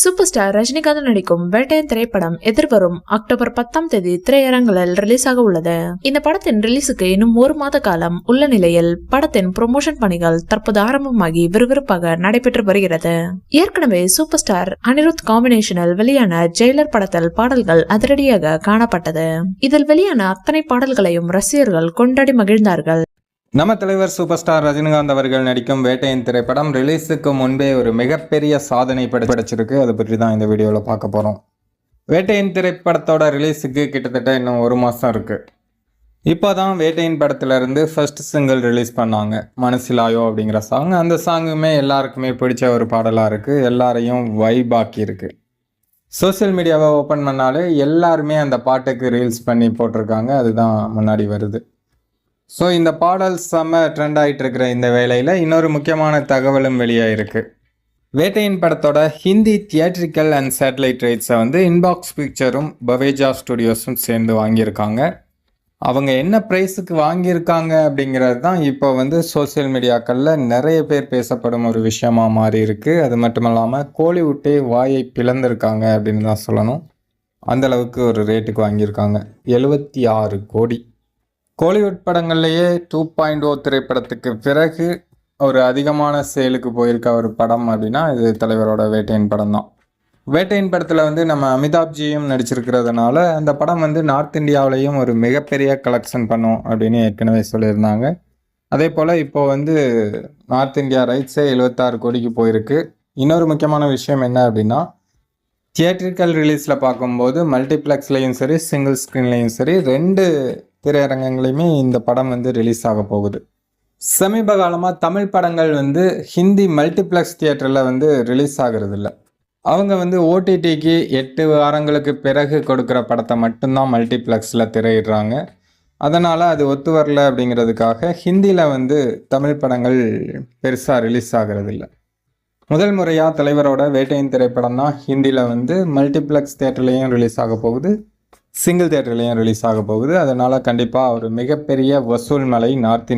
Super star Rajinikanth நடிக்கும் வேட்டையன் திரைப்படம் எதிர்வரும் அக்டோபர் பத்தாம் தேதி திரையரங்களில் ரிலீஸ் ஆக உள்ளது. இந்த படத்தின் ரிலீஸுக்கு இன்னும் ஒரு மாத காலம் உள்ள நிலையில் படத்தின் ப்ரொமோஷன் பணிகள் தற்போது ஆரம்பமாகி விறுவிறுப்பாக நடைபெற்று வருகிறது. ஏற்கனவே சூப்பர் ஸ்டார் அனிருத் காம்பினேஷனில் வெளியான ஜெயிலர் படத்தில் பாடல்கள் அதிரடியாக காணப்பட்டது. இதில் வெளியான அத்தனை பாடல்களையும் ரசிகர்கள் கொண்டாடி மகிழ்ந்தார்கள். நம்ம தலைவர் சூப்பர் ஸ்டார் ரஜினிகாந்த் அவர்கள் நடிக்கும் வேட்டையின் திரைப்படம் ரிலீஸுக்கு முன்பே ஒரு மிகப்பெரிய சாதனை படை படைச்சிருக்கு. அதை பற்றி தான் இந்த வீடியோவில் பார்க்க போகிறோம் வேட்டையின் திரைப்படத்தோட ரிலீஸுக்கு கிட்டத்தட்ட இன்னும் ஒரு மாதம் இருக்குது இப்போ தான் வேட்டையின் படத்துலேருந்து ஃபர்ஸ்ட் சிங்கிள் ரிலீஸ் பண்ணாங்க. மனசிலாயோ அப்படிங்கிற சாங் அந்த சாங்குமே எல்லாருக்குமே பிடிச்ச ஒரு பாடலாக இருக்குது எல்லாரையும் வைபாக்கி இருக்கு. சோஷியல் மீடியாவை ஓப்பன் பண்ணாலே எல்லாருமே அந்த பாட்டுக்கு ரீல்ஸ் பண்ணி போட்டிருக்காங்க. அதுதான் முன்னாடி வருது. ஸோ இந்த பாடல் செம்ம ட்ரெண்ட் ஆகிட்டு இருக்கிற இந்த வேலையில் இன்னொரு முக்கியமான தகவலும் வெளியாயிருக்கு. வேட்டையின் படத்தோட ஹிந்தி தியேட்ரிக்கல் அண்ட் சேட்டலைட் ரைட்ஸை வந்து இன்பாக்ஸ் பிக்சரும் பவேஜா ஸ்டுடியோஸும் சேர்ந்து வாங்கியிருக்காங்க. அவங்க என்ன ப்ரைஸுக்கு வாங்கியிருக்காங்க அப்படிங்கிறது தான் இப்போ வந்து சோஷியல் மீடியாக்களில் நிறைய பேர் பேசப்படும் ஒரு விஷயமாக மாறி இருக்குது அது மட்டும் இல்லாமல் கோலிவுட்டே வாயை பிளந்திருக்காங்க அப்படின்னு தான் சொல்லணும். அந்த அளவுக்கு ஒரு ரேட்டுக்கு வாங்கியிருக்காங்க. எழுபத்தி ஆறு கோடி. கோலிவுட் படங்கள்லேயே டூ பாயிண்ட் ஓ திரைப்படத்துக்கு பிறகு ஒரு அதிகமான சேலுக்கு போயிருக்க ஒரு படம் அப்படின்னா இது தலைவரோட வேட்டையின் படம் தான் வேட்டையின் படத்தில் வந்து நம்ம அமிதாப்ஜியும் நடிச்சிருக்கிறதுனால அந்த படம் வந்து நார்த் இந்தியாவிலையும் ஒரு மிகப்பெரிய கலெக்ஷன் பண்ணும் அப்படின்னு ஏற்கனவே சொல்லியிருந்தாங்க. அதே போல் இப்போ வந்து நார்த் இந்தியா ரைட்ஸே எழுபத்தாறு கோடிக்கு போயிருக்கு. இன்னொரு முக்கியமான விஷயம் என்ன அப்படின்னா தியேட்ரிக்கல் ரிலீஸில் பார்க்கும்போது மல்டிப்ளெக்ஸ்லேயும் சரி சிங்கிள் ஸ்க்ரீன்லேயும் சரி ரெண்டு திரையரங்கங்களையுமே இந்த படம் வந்து ரிலீஸ் ஆக போகுது. சமீப காலமாக தமிழ் படங்கள் வந்து ஹிந்தி மல்டிப்ளெக்ஸ் தியேட்டரில் வந்து ரிலீஸ் ஆகிறது இல்லை அவங்க வந்து ஓடிடிக்கு எட்டு வாரங்களுக்கு பிறகு கொடுக்குற படத்தை மட்டும்தான் மல்டிப்ளெக்ஸில் திரையிடுறாங்க. அதனால் அது ஒத்து வரல அப்படிங்கிறதுக்காக ஹிந்தியில் வந்து தமிழ் படங்கள் பெருசாக ரிலீஸ் ஆகிறது இல்லை முதல் முறையாக தலைவரோட வேட்டையின் திரைப்படம் தான் ஹிந்தியில் வந்து மல்டிப்ளெக்ஸ் தேட்டர்லேயும் ரிலீஸ் ஆக போகுது. சிங்கிள் தேட்டர்லேயும் ரிலீஸ் ஆக போகுது? அதனால் கண்டிப்பாக ஒரு மிகப்பெரிய வசூல் மலை நார்த்